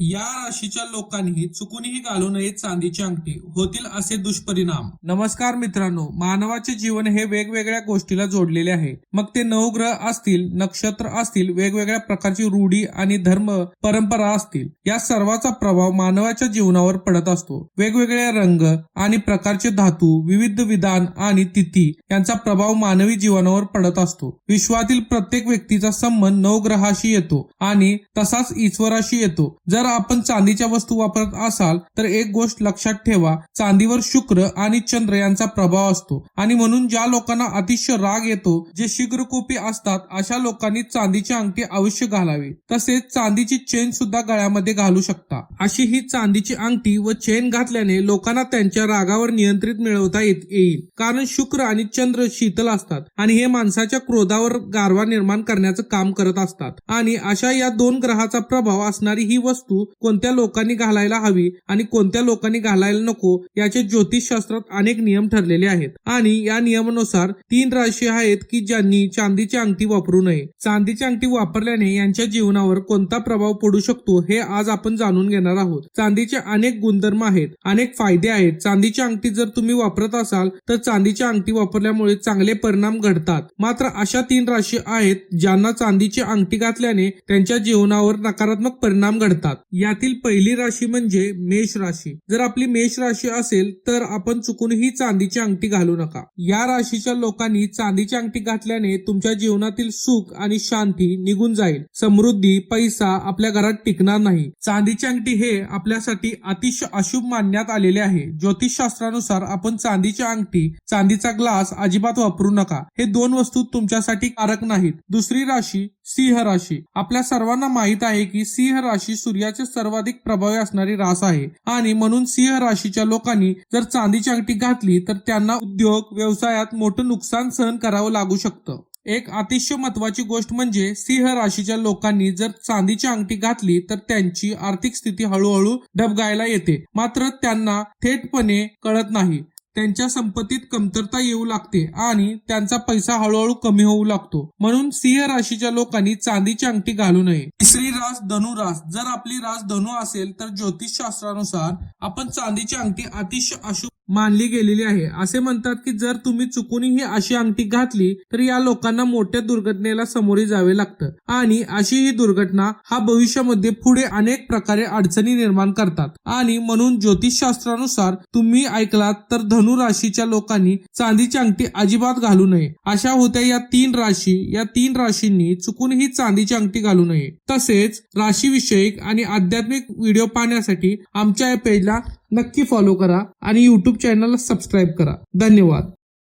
या राशीच्या लोकांनी चुकूनही घालू नये चांदीची अंगठी होतील असे दुष्परिणाम. नमस्कार मित्रांनो मानवाचे जीवन हे वेगवेगळ्या गोष्टीला जोडलेले आहे. मग ते नवग्रह असतील नक्षत्र असतील वेगवेगळ्या प्रकारची रूढी आणि धर्म परंपरा असतील या सर्वाचा प्रभाव मानवाच्या जीवनावर पडत असतो. वेगवेगळे रंग आणि प्रकारचे धातू विविध विधान आणि तिथी यांचा प्रभाव मानवी जीवनावर पडत असतो. विश्वातील प्रत्येक व्यक्तीचा संबंध नवग्रहाशी येतो आणि तसाच ईश्वराशी येतो. जर आपण चांदीच्या वस्तू वापरत असाल तर एक गोष्ट लक्षात ठेवा चांदीवर शुक्र आणि चंद्र यांचा प्रभाव असतो. आणि म्हणून ज्या लोकांना अतिशय राग येतो जे शीघ्रकोपी असतात अशा लोकांनी चांदीची अंगठी अवश्य घालावी. तसेच चांदीची चेन सुद्धा गळ्यामध्ये घालू शकता. अशी ही चांदीची अंगठी व चेन घातल्याने लोकांना त्यांच्या रागावर नियंत्रित मिळवता येत येईल. कारण शुक्र आणि चंद्र शीतल असतात आणि हे माणसाच्या क्रोधावर गारवा निर्माण करण्याचं काम करत असतात. आणि अशा या दोन ग्रहाचा प्रभाव असणारी ही वस्तू कोणत्या लोकांनी घालायला हवी आणि कोणत्या लोकांनी घालायला नको याचे ज्योतिषशास्त्रात अनेक नियम ठरलेले आहेत. आणि या नियमानुसार तीन राशी आहेत की ज्यांनी चांदीची अंगठी वापरू नये. चांदीची अंगठी वापरल्याने यांच्या जीवनावर कोणता प्रभाव पडू शकतो हे आज आपण जाणून घेणार आहोत. चांदीचे अनेक गुणधर्म आहेत अनेक फायदे आहेत. चांदीची अंगठी जर तुम्ही वापरत असाल तर चांदीची अंगठी वापरल्यामुळे चांगले परिणाम घडतात. मात्र अशा तीन राशी आहेत ज्यांना चांदीची अंगठी घातल्याने त्यांच्या जीवनावर नकारात्मक परिणाम घडतात. यातील पहिली राशी म्हणजे मेष राशी. जर आपली मेष राशी असेल तर आपण चुकूनही चांदीची अंगठी घालू नका. या राशीच्या लोकांनी चांदीची अंगठी घातल्याने तुमच्या जीवनातील सुख आणि शांती निघून जाईल. समृद्धी पैसा आपल्या घरात टिकणार नाही. चांदीची अंगठी हे आपल्यासाठी अतिशय अशुभ मानण्यात आलेले आहे. ज्योतिषशास्त्रानुसार आपण चांदीची अंगठी चांदीचा ग्लास अजिबात वापरू नका. हे दोन वस्तू तुमच्यासाठी कारक नाहीत. दुसरी राशी सिंह राशी. आपल्या सर्वांना माहीत आहे की सिंह राशी सूर्याचे सर्वाधिक प्रभावी असणारी रास आहे. आणि म्हणून सिंह राशीच्या लोकांनी जर चांदीची अंगठी घातली तर त्यांना उद्योग व्यवसायात मोठं नुकसान सहन करावं लागू शकतं. एक अतिशय महत्वाची गोष्ट म्हणजे सिंह राशीच्या लोकांनी जर चांदीची अंगठी घातली तर त्यांची आर्थिक स्थिती हळूहळू डबगायला येते. मात्र त्यांना थेटपणे कळत नाही. त्यांच्या संपत्तीत कमतरता येऊ लागते आणि त्यांचा पैसा हळूहळू कमी होऊ लागतो. म्हणून सिंह राशीच्या लोकांनी चांदीची अंगठी घालू नये. तिसरी रास धनु रास. जर आपली रास धनु असेल तर ज्योतिष शास्त्रानुसार आपण चांदीची अंगठी अतिशय अशुभ मानली गेलेली आहे. असे म्हणतात की जर तुम्ही चुकूनही अशी अंगठी घातली तर या लोकांना मोठ्या दुर्घटनेला सामोरे जावे लागतं. आणि अशी ही दुर्घटना हा भविष्यामध्ये पुढे अनेक प्रकारे अडचणी निर्माण करतात. आणि म्हणून ज्योतिषशास्त्रानुसार तुम्ही ऐकलात तर धनु राशीच्या लोकांनी चांदीची अंगठी अजिबात घालू नये. अशा होत्या या तीन राशी. या तीन राशींनी चुकूनही चांदीची अंगठी घालू नये. तसेच राशीविषयक आणि आध्यात्मिक व्हिडिओ पाहण्यासाठी आमच्या या पेजला नक्की फॉलो करा आणि युट्यूब चॅनलला सबस्क्राईब करा. धन्यवाद.